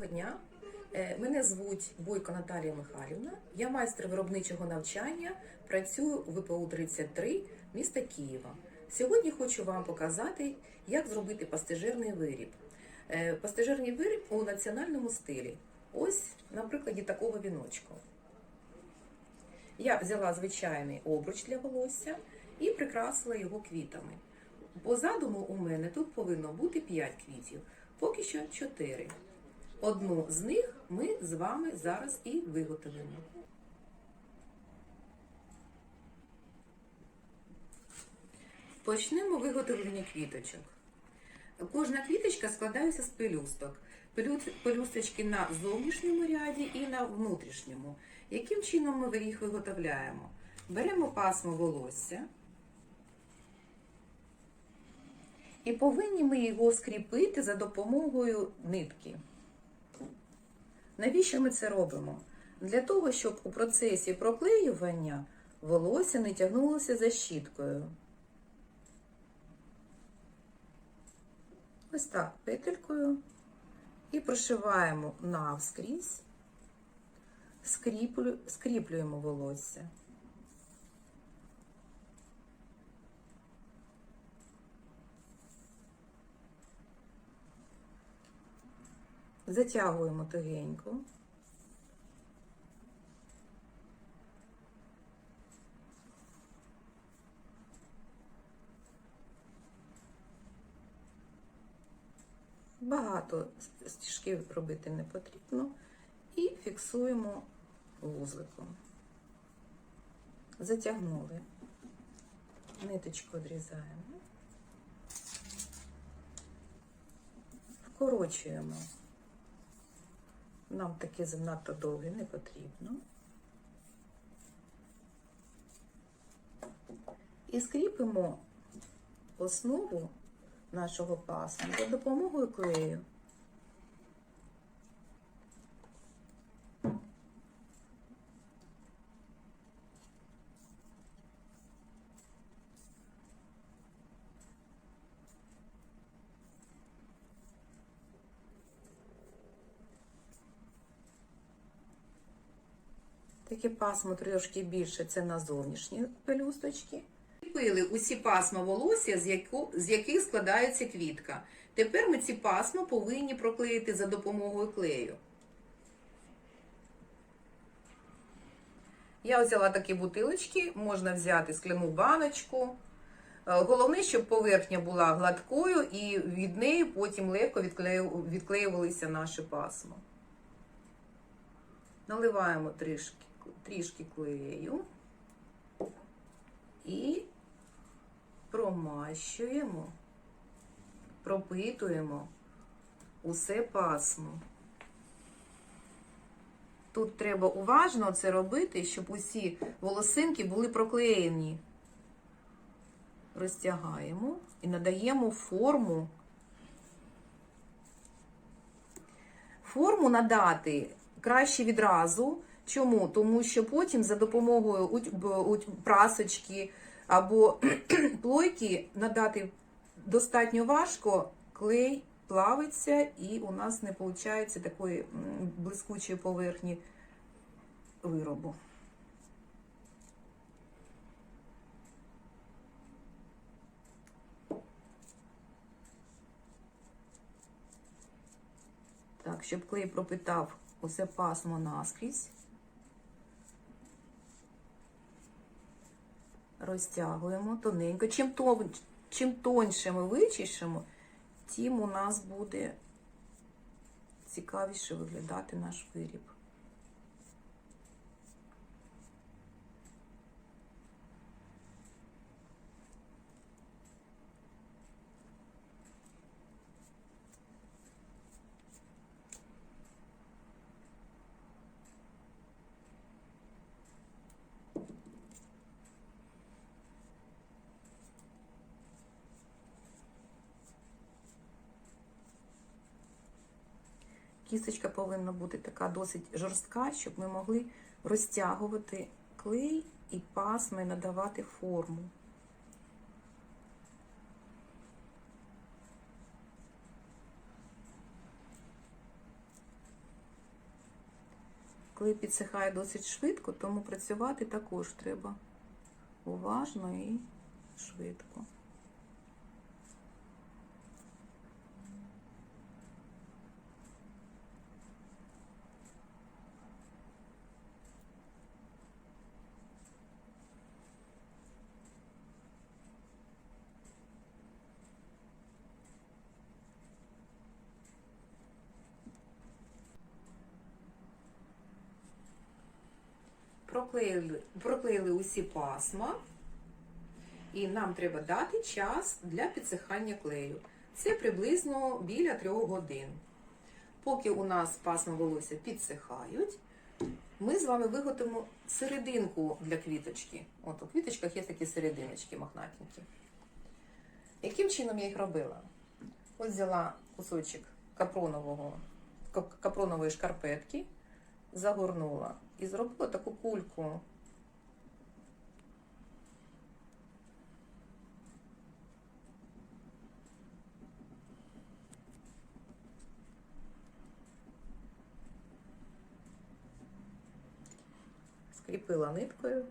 Доброго дня. Е, Мене звуть Бойко Наталія Михайлівна. Я майстер виробничого навчання, працюю у ВПУ 33 міста Києва. Сьогодні хочу вам показати, як зробити пастижирний виріб. Е, Пастижирний виріб у національному стилі. Ось на прикладі такого віночку. Я взяла звичайний обруч для волосся і прикрасила його квітами. По задуму у мене тут повинно бути 5 квітів, поки що 4. Одну з них ми з вами зараз і виготовимо. Почнемо виготовлення квіточок. Кожна квіточка складається з пелюсток. Пелю- Пелюсточки на зовнішньому ряді і на внутрішньому. Яким чином ми їх виготовляємо? Беремо пасмо волосся. І повинні ми його скріпити за допомогою нитки. Навіщо ми це робимо? Для того, щоб у процесі проклеювання волосся не тягнулося за щіткою. Ось так петелькою і прошиваємо навскрізь, скріплю, скріплюємо волосся. Затягуємо тугенько. Багато стіжків робити не потрібно. І фіксуємо вузликом. Затягнули. Ниточку відрізаємо. Вкорочуємо. Нам таке занадто довге не потрібно. І скріпимо основу нашого пасма за допомогою клею. Таке пасмо трошки більше це на зовнішні пелюсточки. Пили усі пасма волосся, з, яку, з яких складається квітка. Тепер ми ці пасма повинні проклеїти за допомогою клею. Я взяла такі бутилочки, можна взяти скляну баночку. Е, Головне, щоб поверхня була гладкою і від неї потім легко відклеювалися наші пасма. Наливаємо трішки, трішки клею і промащуємо, пропитуємо усе пасмо. Тут треба уважно це робити, щоб усі волосинки були проклеєні. Розтягаємо і надаємо форму. Форму надати краще відразу. Чому? Тому що потім за допомогою прасочки або плойки надати достатньо важко, клей плавиться і у нас не виходить такої блискучої поверхні виробу. Так, щоб клей пропитав усе пасмо наскрізь. Розтягуємо тоненько. Чим, тон, чим тоньше ми вичищимо, тим у нас буде цікавіше виглядати наш виріб. Кісточка повинна бути така досить жорстка, щоб ми могли розтягувати клей і пасми надавати форму. Клей підсихає досить швидко, тому працювати також треба уважно і швидко. Проклеїли, проклеїли усі пасма, і нам треба дати час для підсихання клею. Це приблизно біля 3 годин. Поки у нас пасма волосся підсихають, ми з вами виготовимо серединку для квіточки. От у квіточках є такі серединочки мохнатенькі. Яким чином я їх робила? Ось взяла кусочок капронового, капронової шкарпетки, загорнула і зробила таку кульку. Скріпила ниткою.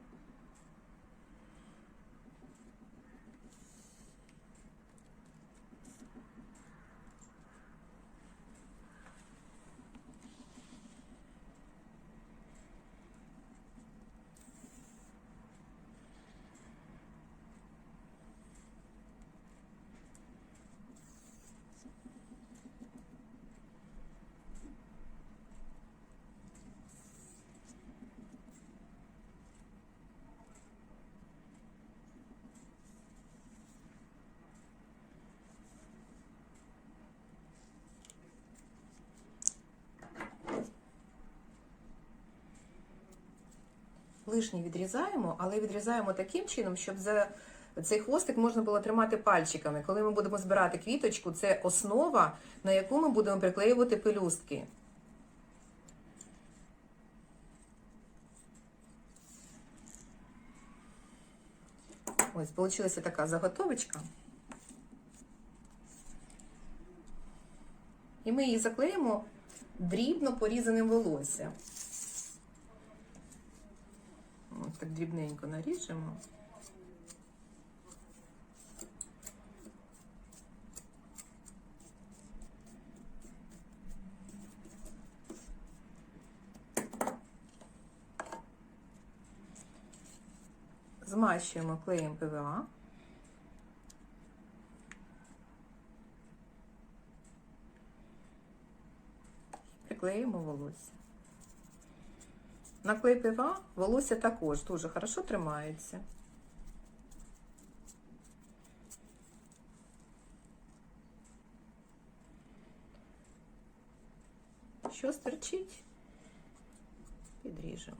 Лишній відрізаємо, але відрізаємо таким чином, щоб за цей хвостик можна було тримати пальчиками. Коли ми будемо збирати квіточку, це основа, на яку ми будемо приклеювати пелюстки. Ось, вийшла така заготовочка. І ми її заклеїмо дрібно порізаним волоссям. Ось так дрібненько наріжемо. Змащуємо клеєм ПВА. Приклеїмо волосся. На клей ПВА волосся також дуже хорошо тримається. Що стерчить? Підріжемо.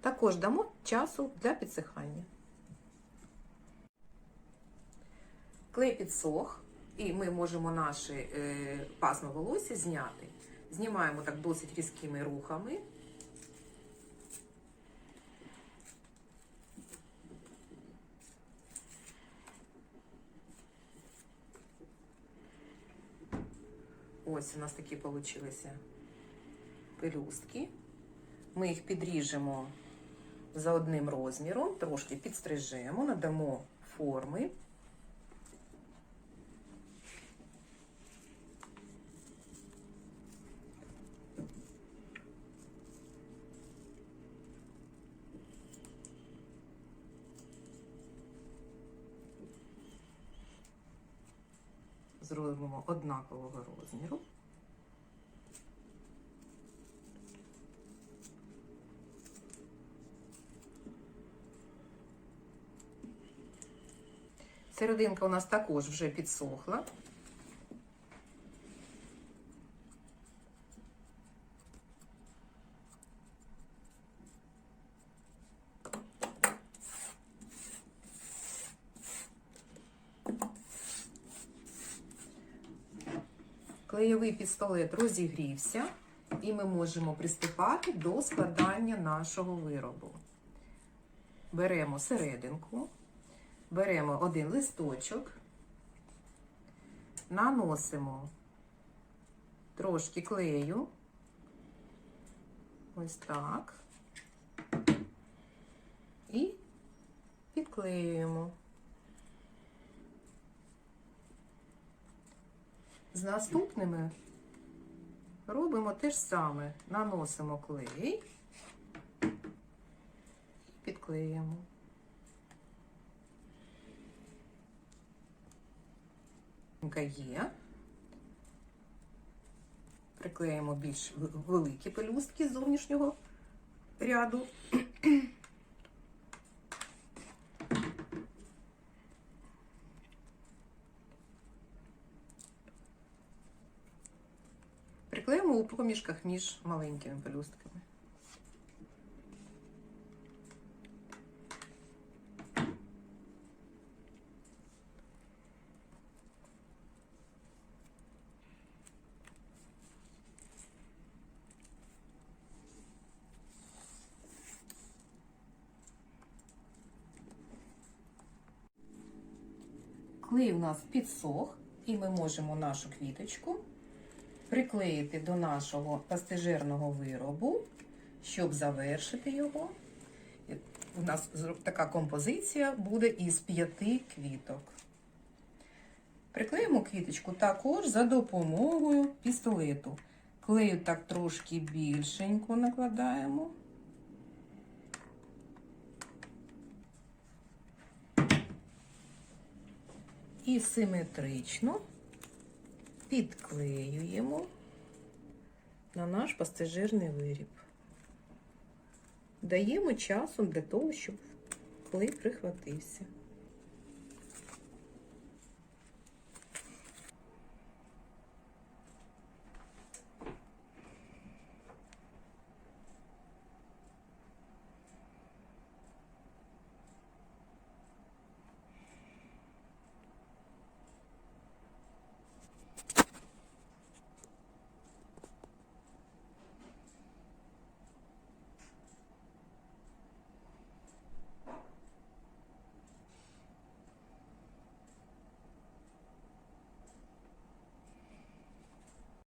Також дамо часу для підсихання. Клей підсох, і ми можемо наші е, пасма волосся зняти. Знімаємо так досить різкими рухами. Ось у нас такі получилися пелюстки. Ми їх підріжемо за одним розміром, трошки підстрижемо, надамо форми. Зробимо однакового розміру. Серединка у нас також вже підсохла. Клейовий пістолет розігрівся, і ми можемо приступати до складання нашого виробу. Беремо серединку, беремо один листочок, наносимо трошки клею. Ось так. І підклеюємо. З наступними робимо те ж саме. Наносимо клей і підклеюємо. Є. Приклеїмо більш великі пелюстки з зовнішнього ряду. Приклеїмо у проміжках між маленькими пелюстками. Клей у нас підсох, і ми можемо нашу квіточку приклеїти до нашого пастижирного виробу, щоб завершити його. У нас така композиція буде із п'яти квіток. Приклеїмо квіточку також за допомогою пістолету. Клею так трошки більшенько накладаємо. І симетрично підклеюємо на наш пастижирний виріб. Даємо часом для того, щоб клей прихватився.